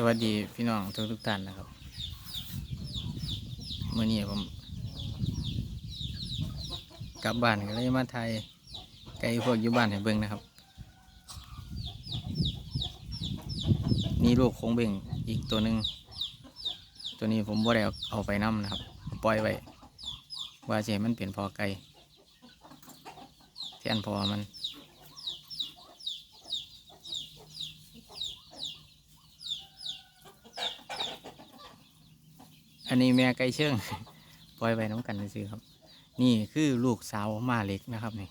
สวัสดีพี่น้องทุกทุกท่านนะครับเมื่อนี้ผมกลับบ้านก็เลยมาไทยไกลพวกอยู่บ้านให้เบิ่งนะครับ นี่ลูกโคงเบ่งอีกตัวหนึ่งตัวนี้ผมบ่ได้เอาไปนํนะครับ ปล่อยไว้ว่าจะให้มันเปลี่ยนพอไก่แทนพอมัน อันนี้แม่ไก่เชิงปล่อยไว้น้ำกันซื้อครับ นี่คือลูกสาวมาเล็กนะครับนี่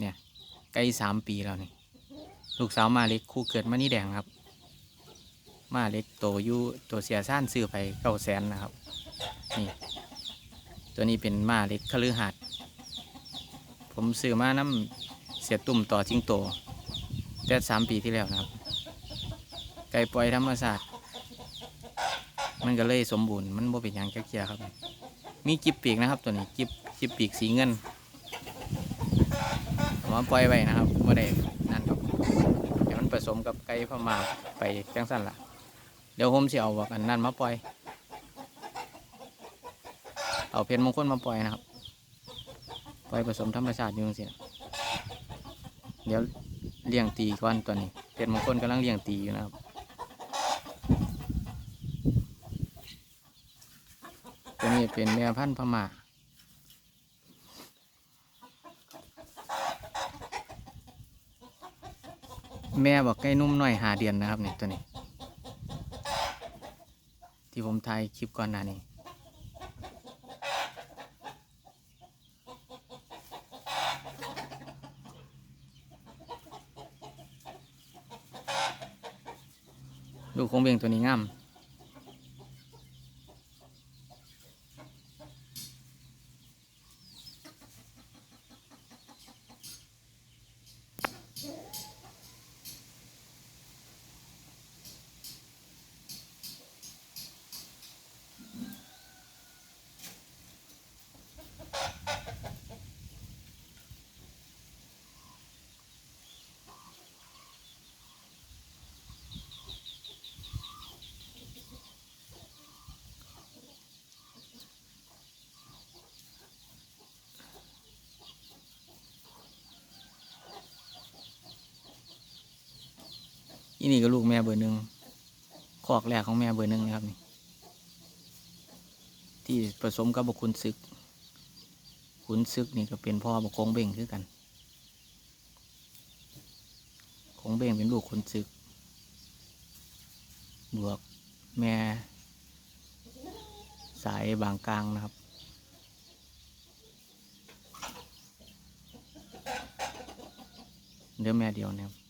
เนี่ยไก่สามปีแล้วนี่ ลูกสาวมาเล็กคู่เกิดมานี่แดงครับ มาเล็กโตอยู่ตัวเสียซ่านซื้อไปเก้าแสนนะครับนี่ตัวนี้เป็นมาเล็กคฤหัสถ์ผมซื้อมาน้ำเสียตุ่มต่อจิงโตแต่สามปีที่แล้วนะครับ ไก่ปล่อยธรรมศาสตร์ มันก็เลยสมบูรณ์มันบ่เป็นหยังแค่เกียครับ มีจิบปีกนะครับ ตัวนี้จิบจิบปีกสีเงินมาปล่อยไว้นะครับบ่ได้นั่นครับเดี๋ยวมันผสมกับไก่พม่าไปจังสั้นละเดี๋ยวผมสิเอาบอกอันนั้นมาปล่อย เอาเพชรมงคลมาปล่อยนะครับปล่อยผสมธรรมชาติอยู่จังซี่นะเดี๋ยวเลี้ยงตีก่อนตัวนี้เพชรมงคลกำลังเลี้ยงตีอยู่นะครับ ตัวนี้ เป็นแม่พันธุ์พม่าแม่บอกใกล้นุ่มหน่อยหาเดือนนะครับเนี่ยตัวนี้ ที่ผมถ่ายคลิปก่อนหน้านี้ลูกคงเบ่งตัวนี้งาม อีนี่ก็ลูกแม่เบอร์หนึ่งคอกแรกของแม่เบอร์หนึ่งนะครับนี่ที่ผสมกับบกคุณซึก ขุนซึกนี่ก็เป็นพ่อบกคงเบ่งคือกันคงเบ่งเป็นลูกขุนซึก บวกแม่สายบางกลางนะครับเดี๋ยวแม่เดียวนะครับ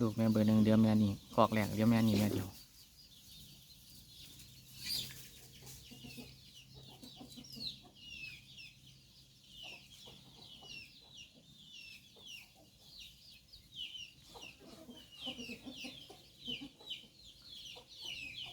ลูกแม่เบอร์หนึ่งเดียวแม่นี่คอกแรกเดียวแม่นี่แม่เดียว